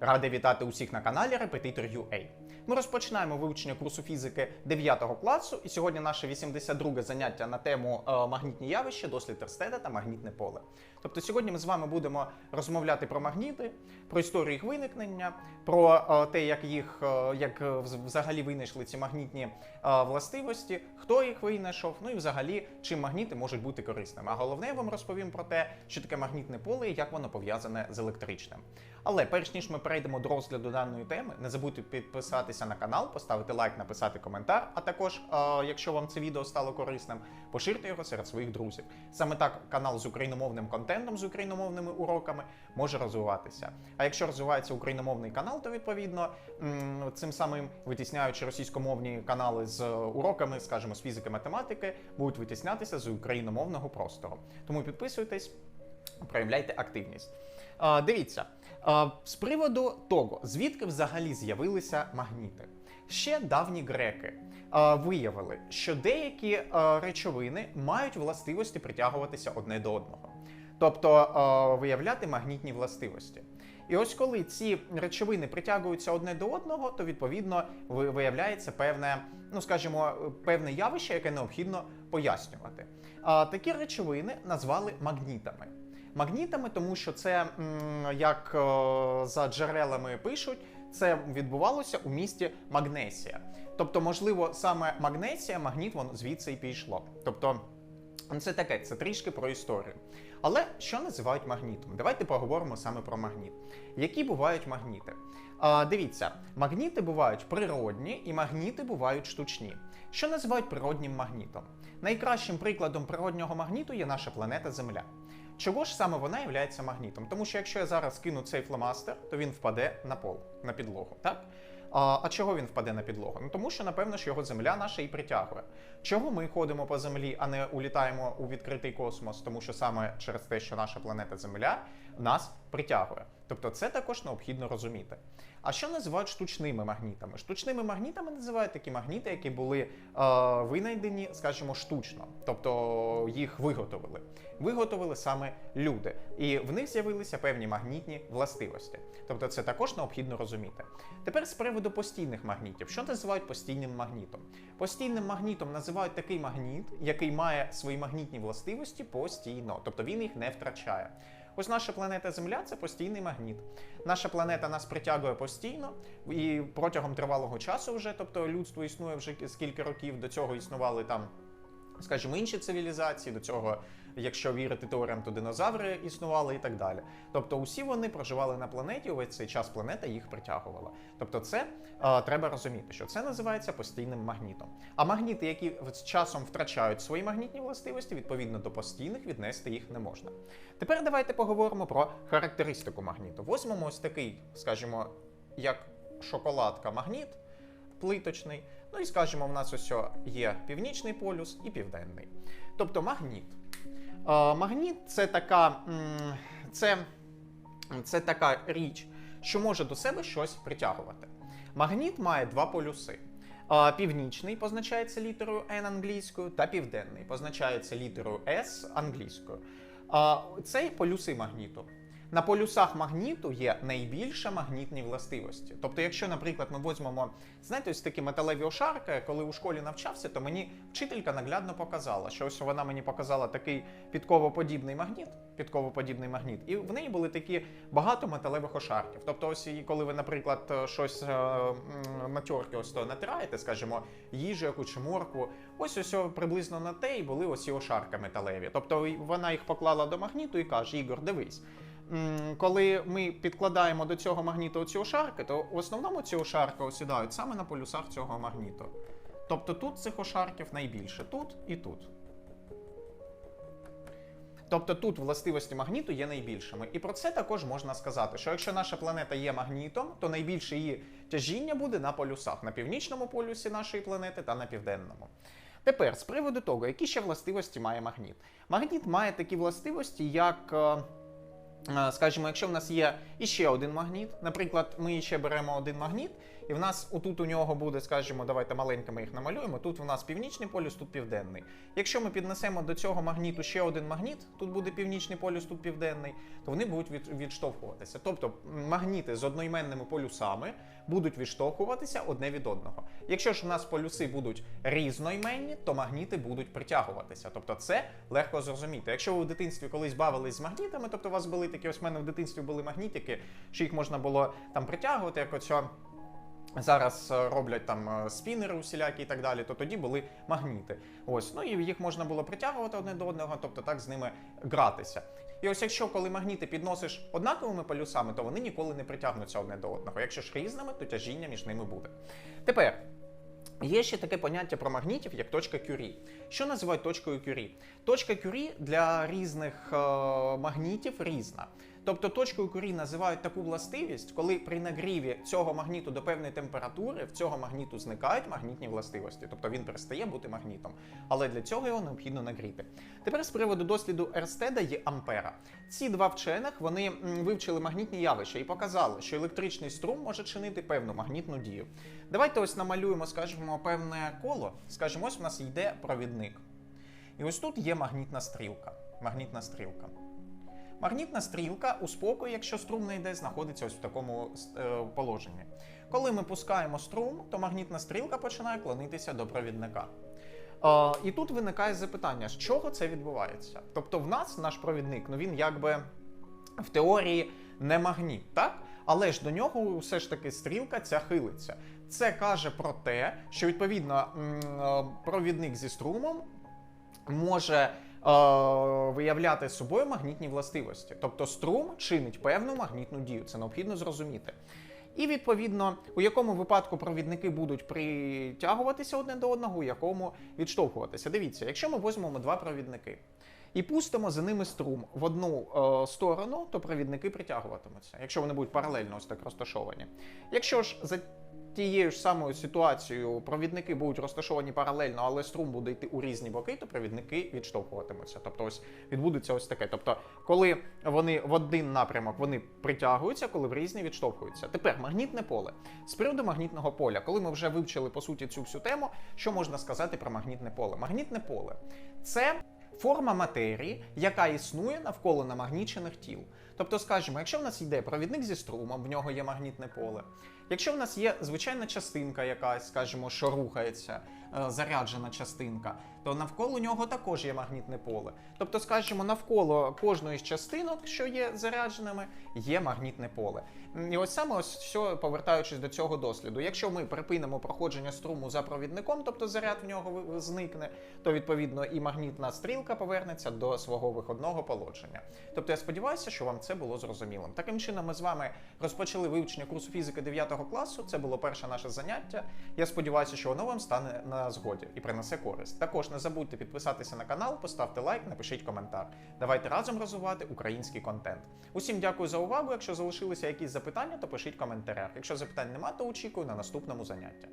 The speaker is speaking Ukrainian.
Радий вітати усіх на каналі Репетитор UA. Ми розпочинаємо вивчення курсу фізики 9 класу, і сьогодні наше 82 заняття на тему е, магнітні явища, дослід Терстеда та магнітне поле. Тобто сьогодні ми з вами будемо розмовляти про магніти, про історію їх виникнення, про е, те, як їх е, як взагалі винайшли ці магнітні властивості, хто їх винайшов, ну і взагалі чим магніти можуть бути корисними. А головне я вам розповім про те, що таке магнітне поле і як воно пов'язане з електричним. Але перш ніж ми перейдемо до розгляду даної теми, не забудьте підписатися на канал, поставити лайк, написати коментар. А також, е, якщо вам це відео стало корисним, поширте його серед своїх друзів. Саме так канал з україномовним контентом, з україномовними уроками може розвиватися. А якщо розвивається україномовний канал, то відповідно цим самим витісняючи російськомовні канали з е, уроками, скажімо, з фізики, математики, будуть витіснятися з україномовного простору. Тому підписуйтесь, проявляйте активність. Е, Дивіться, з приводу того, звідки взагалі з'явилися магніти. Ще давні греки виявили, що деякі речовини мають властивості притягуватися одне до одного, тобто виявляти магнітні властивості. І ось коли ці речовини притягуються одне до одного, то відповідно виявляється певне, ну скажімо, певне явище, яке необхідно пояснювати. А такі речовини назвали магнітами. Магнітами, тому що це, як е, за джерелами пишуть, це відбувалося у місті Магнесія. Тобто, можливо, саме Магнесія, магніт, воно звідси і пішло. Тобто, Ну, Це таке, це трішки про історію. Але що називають магнітом? Давайте поговоримо саме про магніт. Які бувають магніти? А, дивіться, магніти бувають природні і магніти бувають штучні. Що називають природнім магнітом? Найкращим прикладом природнього магніту є наша планета Земля. Чого ж саме вона є магнітом? Тому що якщо я зараз кину цей фломастер, то він впаде на пол, на підлогу. Так? А, а чого він впаде на підлогу? Ну тому що, напевно, ж його земля наша і притягує. Чого ми ходимо по землі, а не улітаємо у відкритий космос? Тому що саме через те, що наша планета Земля нас притягує. Тобто це також необхідно розуміти. А що називають штучними магнітами? Штучними магнітами називають такі магніти, які були е, винайдені, скажімо, штучно, тобто їх виготовили. Виготовили саме люди, і в них з'явилися певні магнітні властивості. Тобто, це також необхідно розуміти. Тепер з приводу постійних магнітів, що називають постійним магнітом? Постійним магнітом називають такий магніт, який має свої магнітні властивості постійно, тобто він їх не втрачає. Ось наша планета Земля це постійний магніт. Наша планета нас притягує постійно і протягом тривалого часу вже, тобто людство існує вже скільки років, до цього існували там. Скажімо, інші цивілізації до цього, якщо вірити теоріям, то динозаври існували і так далі. Тобто, усі вони проживали на планеті, увесь цей час планета їх притягувала. Тобто, це е, треба розуміти, що це називається постійним магнітом. А магніти, які з часом втрачають свої магнітні властивості, відповідно до постійних віднести їх не можна. Тепер давайте поговоримо про характеристику магніту. Возьмемо ось такий, скажімо, як шоколадка магніт плиточний. Ну і скажімо, в нас ось є північний полюс і південний. Тобто магніт. Е, Магніт це така, це, це така річ, що може до себе щось притягувати. Магніт має два полюси. Е, Північний позначається літерою N англійською, та південний позначається літерою S англійською. Е, Це полюси магніту. На полюсах магніту є найбільше магнітні властивості. Тобто, якщо, наприклад, ми візьмемо, знаєте, ось такі металеві ошарки, коли у школі навчався, то мені вчителька наглядно показала, що ось вона мені показала такий підковоподібний магніт, підковоподібний магніт, і в неї були такі багато металевих ошарків. Тобто, ось коли ви, наприклад, щось е, на тьорки ось то натираєте, скажімо, їжу яку чи моркву, ось ось приблизно на те і були ось ці ошарки металеві. Тобто вона їх поклала до магніту і каже: Ігор, дивись. Коли ми підкладаємо до цього магніту ці ошарки, то в основному ці ошарки осідають саме на полюсах цього магніту. Тобто тут цих ошарків найбільше, тут і тут. Тобто тут властивості магніту є найбільшими. І про це також можна сказати, що якщо наша планета є магнітом, то найбільше її тяжіння буде на полюсах, на північному полюсі нашої планети та на південному. Тепер, з приводу того, які ще властивості має магніт. Магніт має такі властивості, як. Е, Скажімо, якщо в нас є іще один магніт, наприклад, ми ще беремо один магніт і в нас отут у нього буде, скажімо, давайте маленькими їх намалюємо. Тут у нас північний полюс, тут південний. Якщо ми піднесемо до цього магніту ще один магніт, тут буде північний полюс, тут південний, то вони будуть від, відштовхуватися. Тобто магніти з одноіменними полюсами будуть відштовхуватися одне від одного. Якщо ж у нас полюси будуть різноіменні, то магніти будуть притягуватися. Тобто це легко зрозуміти. Якщо ви в дитинстві колись бавились з магнітами, тобто у вас були такі, ось в мене в дитинстві були магнітики, що їх можна було там притягувати, як оця Зараз е, роблять там е, спінери усілякі і так далі, то тоді були магніти. Ось, ну і їх можна було притягувати одне до одного, тобто так з ними гратися. І ось якщо коли магніти підносиш однаковими полюсами, то вони ніколи не притягнуться одне до одного. Якщо ж різними, то тяжіння між ними буде. Тепер. Є ще таке поняття про магнітів, як точка Кюрі. Що називають точкою Кюрі? Точка Кюрі для різних е, магнітів різна. Тобто точкою Кюрі називають таку властивість, коли при нагріві цього магніту до певної температури в цього магніту зникають магнітні властивості, тобто він перестає бути магнітом. Але для цього його необхідно нагріти. Тепер з приводу досліду Ерстеда є Ампера. Ці два вчених вони вивчили магнітні явища і показали, що електричний струм може чинити певну магнітну дію. Давайте ось намалюємо, скажімо, певне коло. Скажімо, ось у нас йде провідник. І ось тут є магнітна стрілка. Магнітна стрілка. Магнітна стрілка у спокої, якщо струм не йде, знаходиться ось в такому е, положенні. Коли ми пускаємо струм, то магнітна стрілка починає клонитися до провідника. Е, і тут виникає запитання, з чого це відбувається? Тобто, в нас наш провідник, ну він якби в теорії не магніт, так? Але ж до нього все ж таки стрілка ця хилиться. Це каже про те, що відповідно е, провідник зі струмом може е, виявляти собою магнітні властивості. Тобто струм чинить певну магнітну дію. Це необхідно зрозуміти. І відповідно, у якому випадку провідники будуть притягуватися одне до одного, у якому відштовхуватися. Дивіться, якщо ми візьмемо два провідники і пустимо за ними струм в одну е, сторону, то провідники притягуватимуться, якщо вони будуть паралельно ось так розташовані. Якщо ж за тією ж самою ситуацією провідники будуть розташовані паралельно, але струм буде йти у різні боки, то провідники відштовхуватимуться. Тобто, ось відбудеться ось таке. Тобто, коли вони в один напрямок вони притягуються, коли в різні відштовхуються. Тепер магнітне поле. З приводу магнітного поля, коли ми вже вивчили по суті цю всю тему, що можна сказати про магнітне поле? Магнітне поле це. Форма матерії, яка існує навколо намагнічених тіл. Тобто, скажімо, якщо в нас йде провідник зі струмом, в нього є магнітне поле. Якщо в нас є звичайна частинка, якась, скажімо, що рухається, заряджена частинка, то навколо нього також є магнітне поле. Тобто, скажімо, навколо кожної з частинок, що є зарядженими, є магнітне поле. І ось саме ось все повертаючись до цього досліду. Якщо ми припинимо проходження струму за провідником, тобто заряд в нього зникне, то відповідно і магнітна стрілка повернеться до свого виходного положення. Тобто я сподіваюся, що вам це було зрозумілим. Таким чином, ми з вами розпочали вивчення курсу фізики 9 класу. Це було перше наше заняття. Я сподіваюся, що воно вам стане на згоді і принесе користь. Також не забудьте підписатися на канал, поставте лайк, напишіть коментар. Давайте разом розвивати український контент. Усім дякую за увагу. Якщо залишилися якісь запитання, то пишіть в коментарях. Якщо запитань немає, то очікую на наступному занятті.